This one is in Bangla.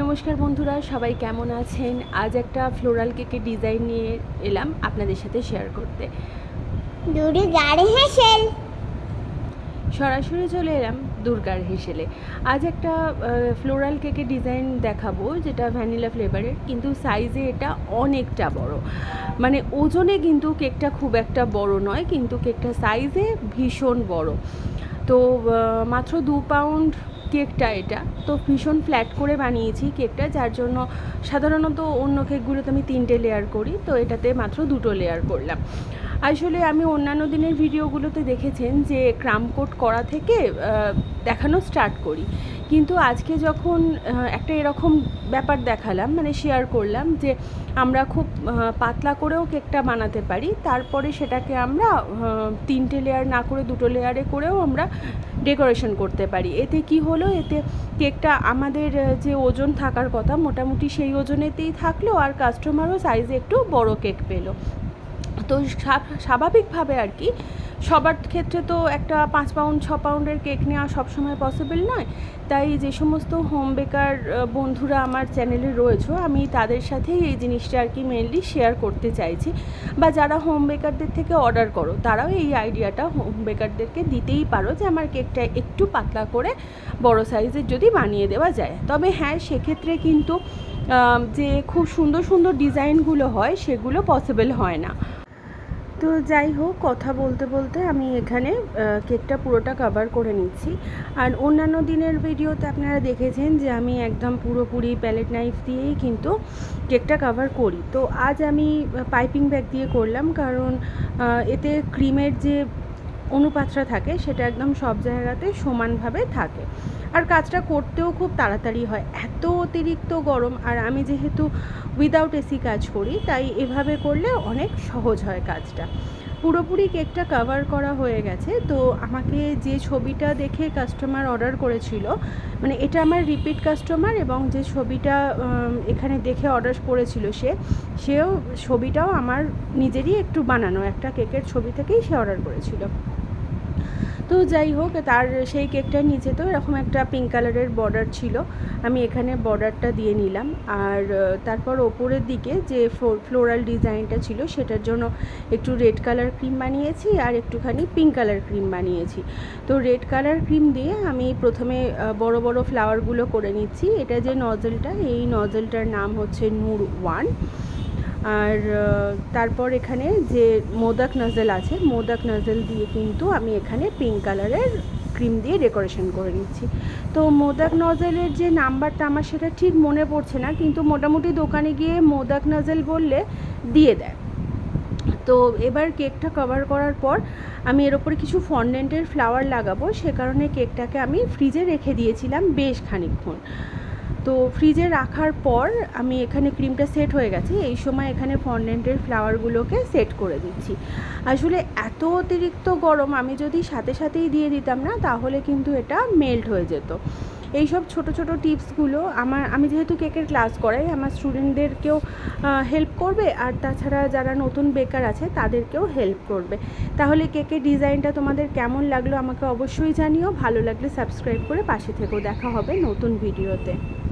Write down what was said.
নমস্কার বন্ধুরা সবাই কেমন আছেন? আজ একটা ফ্লোরাল কেকের ডিজাইন নিয়ে এলাম আপনাদের সাথে শেয়ার করতে। সরাসরি চলে এলাম দুর্গার হেসেলে। আজ একটা ফ্লোরাল কেকের ডিজাইন দেখাবো যেটা ভ্যানিলা ফ্লেভারের কিন্তু সাইজে এটা অনেকটা বড়। মানে ওজনে কিন্তু কেকটা খুব একটা বড় নয় কিন্তু কেকটা সাইজে ভীষণ বড়। তো মাত্র দু পাউন্ড কেকটা এটা। তো ভীষণ ফ্ল্যাট করে বানিয়েছি কেকটা, যার জন্য সাধারণত অন্য কেকগুলোতে আমি তিনটে লেয়ার করি, তো এটাতে মাত্র দুটো লেয়ার করলাম। আসলে আমি অন্যান্য দিনের ভিডিওগুলোতে দেখেছেন যে ক্রাম কোট করা থেকে দেখানো স্টার্ট করি। কিন্তু আজকে যখন একটা এরকম ব্যাপার দেখালাম মানে শেয়ার করলাম যে আমরা খুব পাতলা করেও কেকটা বানাতে পারি, তারপরে সেটাকে আমরা তিনটে লেয়ার না করে দুটো লেয়ারে করেও আমরা ডেকোরেশন করতে পারি। এতে কি হলো? এতে কেকটা আমাদের যে ওজন থাকার কথা, মোটামুটি সেই ওজনেতেই থাকল আর কাস্টমারও সাইজে একটু বড় কেক পেল। তো স্বাভাবিকভাবে আর কি সবার ক্ষেত্রে তো একটা পাঁচ পাউন্ড ছ পাউন্ডের কেক নেওয়া সবসময় পসিবল নয়। তাই যে সমস্ত হোম বেকার বন্ধুরা আমার চ্যানেলে রয়েছে, আমি তাদের সাথেই এই জিনিসটা আর কি মেনলি শেয়ার করতে চাইছি। বা যারা হোম বেকারদের থেকে অর্ডার করো, তারাও এই আইডিয়াটা হোম বেকারদেরকে দিতেই পারো যে আমার কেকটা একটু পাতলা করে বড় সাইজের যদি বানিয়ে দেওয়া যায়। তবে হ্যাঁ সেক্ষেত্রে কিন্তু যে খুব সুন্দর সুন্দর ডিজাইনগুলো হয়, সেগুলো পসিবল হয় না। তো যাই হোক, কথা বলতে বলতে আমি এখানে কেকটা পুরোটা কাভার করে নিচ্ছি। আর অন্যান্য দিনের ভিডিওতে আপনারা দেখেছেন যে আমি একদম পুরোপুরি প্যালেট নাইফ দিয়েই কিন্তু কেকটা কাভার করি। তো আজ আমি পাইপিং ব্যাগ দিয়ে করলাম, কারণ এতে ক্রিমের যে অনুপাতটা থাকে, সেটা একদম সব জায়গাতে সমানভাবে থাকে। আর কাজটা করতেও খুব তাড়াতাড়ি হয়। এত অতিরিক্ত গরম, আর আমি যেহেতু উইদাউট এসি কাজ করি, তাই এভাবে করলে অনেক সহজ হয় কাজটা। পুরোপুরি কেকটা কভার করা হয়ে গেছে, তো আমাকে যে ছবিটা দেখে কাস্টমার অর্ডার করেছিল মানে এটা আমার রিপিট কাস্টমার এবং যে ছবিটা এখানে দেখে অর্ডার করেছিল সে, সেও, ছবিটাও আমার নিজেরই একটু বানানো, একটা কেকের ছবি থেকেই সে অর্ডার করেছিল। তো যাই হোক, তার সেই কেকটার নিচে তো এরকম একটা পিঙ্ক কালারের বর্ডার ছিল। আমি এখানে বর্ডারটা দিয়ে নিলাম। আর তারপর ওপরের দিকে যে ফ্লোরাল ডিজাইনটা ছিল, সেটার জন্য একটু রেড কালার ক্রিম বানিয়েছি আর একটুখানি পিঙ্ক কালার ক্রিম বানিয়েছি। তো রেড কালার ক্রিম দিয়ে আমি প্রথমে বড় বড় ফ্লাওয়ারগুলো করে নিচ্ছি। এটা যে নজলটা এই নজলটার নাম হচ্ছে নূর ওয়ান আর তারপর এখানে যে মোদক নজল আছে, মোদক নজল দিয়ে কিন্তু আমি এখানে পিঙ্ক কালারের ক্রিম দিয়ে ডেকোরেশন করে নিচ্ছি। তো মোদক নজলের যে নাম্বারটা আমার সেটা ঠিক মনে পড়ছে না, কিন্তু মোটামুটি দোকানে গিয়ে মোদক নজল বললে দিয়ে দেয়। তো এবার কেকটা কভার করার পর আমি এর ওপরে কিছু ফন্ডেন্টের ফ্লাওয়ার লাগাবো, সে কারণে কেকটাকে আমি ফ্রিজে রেখে দিয়েছিলাম বেশ খানিকক্ষণ। তো ফ্রিজে রাখার পর আমি এখানে ক্রিমটা সেট হয়ে গেছে। এই সময় এখানে ফন্ডেন্টের ফ্লাওয়ারগুলোকে সেট করে দিচ্ছি। আসলে এত অতিরিক্ত গরম আমি যদি সাথে সাথেই দিয়ে দিতাম না, তাহলে কিন্তু এটা মেল্ট হয়ে যেত। এইসব ছোট ছোট টিপসগুলো আমার, আমি যেহেতু কেকের ক্লাস করাই, আমার স্টুডেন্টদেরকেও হেল্প করবে আর তাছাড়া যারা নতুন বেকার আছে, তাদেরকেও হেল্প করবে। তাহলে কেকের ডিজাইনটা তোমাদের কেমন লাগল আমাকে অবশ্যই জানিও। ভালো লাগলে সাবস্ক্রাইব করে পাশে থেকেও দেখা হবে নতুন ভিডিওতে।